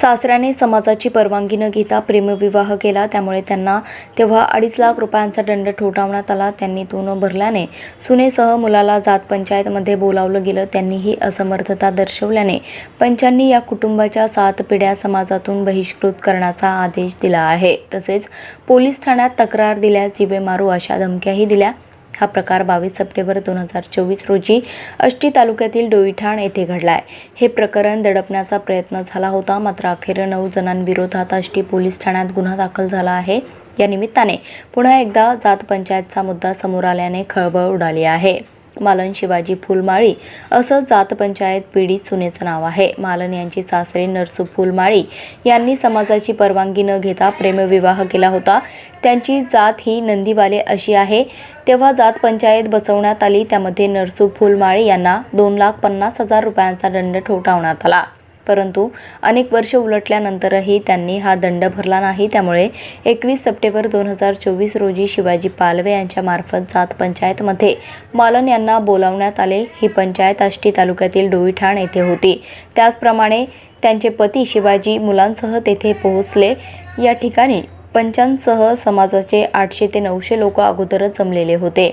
सासऱ्याने समाजाची परवानगी न घेता प्रेमविवाह केला. त्यामुळे त्यांना तेव्हा अडीच लाख रुपयांचा दंड ठोठावण्यात आला. त्यांनी तो न भरल्याने सुनेसह मुलाला जात पंचायतमध्ये बोलावलं गेलं. त्यांनीही असमर्थता दर्शवल्याने पंचांनी या कुटुंबाच्या सात पिढ्या समाजातून बहिष्कृत करण्याचा आदेश दिला आहे. तसेच पोलीस ठाण्यात तक्रार दिल्यास जिवे मारू अशा धमक्याही दिल्या. हा प्रकार बावीस सप्टेंबर दोन हजार चोवीस रोजी अष्टी तालुक्यातील डोईठाण येथे घडला आहे हे प्रकरण दडपण्याचा प्रयत्न झाला होता मात्र अखेर नऊ जणांविरोधात आष्टी पोलीस ठाण्यात गुन्हा दाखल झाला आहे. या निमित्ताने पुन्हा एकदा जात पंचायतचा मुद्दा समोर आल्याने खळबळ उडाली आहे. मालन शिवाजी फुलमाळी असं जात पंचायत पीडित सुनेचं नाव आहे. मालन यांची सासरे नरसू फुलमाळी यांनी समाजाची परवानगी न घेता प्रेमविवाह केला होता. त्यांची जात ही नंदीवाले अशी आहे. तेव्हा जात पंचायत बसवण्यात आली. त्यामध्ये नरसू फुलमाळी यांना दोन लाख पन्नास हजार रुपयांचा दंड ठोठावण्यात आला. परंतु अनेक वर्ष उलटल्यानंतरही त्यांनी हा दंड भरला नाही. त्यामुळे एकवीस सप्टेंबर दोन हजार चोवीस रोजी शिवाजी पालवे यांच्यामार्फत जात पंचायतमध्ये मालन यांना बोलावण्यात आले. ही पंचायत आष्टी तालुक्यातील डोईठाण येथे होती. त्याचप्रमाणे त्यांचे पती शिवाजी मुलांसह तेथे पोहोचले. या ठिकाणी पंचांसह समाजाचे आठशे ते नऊशे लोक अगोदरच जमलेले होते.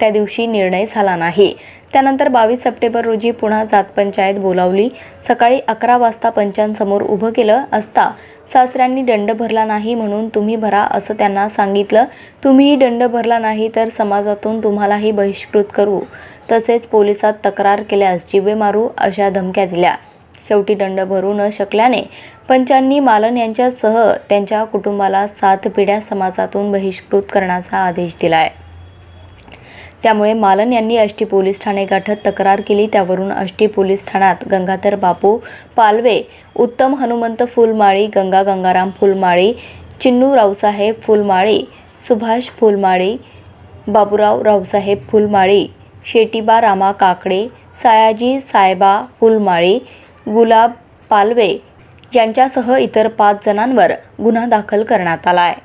त्या दिवशी निर्णय झाला नाही. त्यानंतर बावीस सप्टेंबर रोजी पुन्हा जात पंचायत बोलावली. सकाळी अकरा वाजता पंचांसमोर उभं केलं असता सासऱ्यांनी दंड भरला नाही म्हणून तुम्ही भरा असं त्यांना सांगितलं. तुम्हीही दंड भरला नाही तर समाजातून तुम्हालाही बहिष्कृत करू. तसेच पोलिसात तक्रार केल्यास जिवे मारू अशा धमक्या दिल्या. शेवटी दंड भरू न शकल्याने पंचांनी मालन यांच्यासह त्यांच्या कुटुंबाला सात पिढ्या समाजातून बहिष्कृत करण्याचा आदेश दिला आहे त्यामुळे मालन यांनी आष्टी पोलीस ठाणे गाठत तक्रार केली. त्यावरून आष्टी पोलीस ठाण्यात गंगाधर बापू पालवे उत्तम हनुमंत फुलमाळी गंगा गंगाराम फुलमाळी चिन्नू रावसाहेब फुलमाळी सुभाष फुलमाळी बाबूराव रावसाहेब फुलमाळी शेटीबा रामा काकडे सायाजी सायबा फुलमाळी गुलाब पालवे यांच्यासह इतर पाच जणांवर गुन्हा दाखल करण्यात आला आहे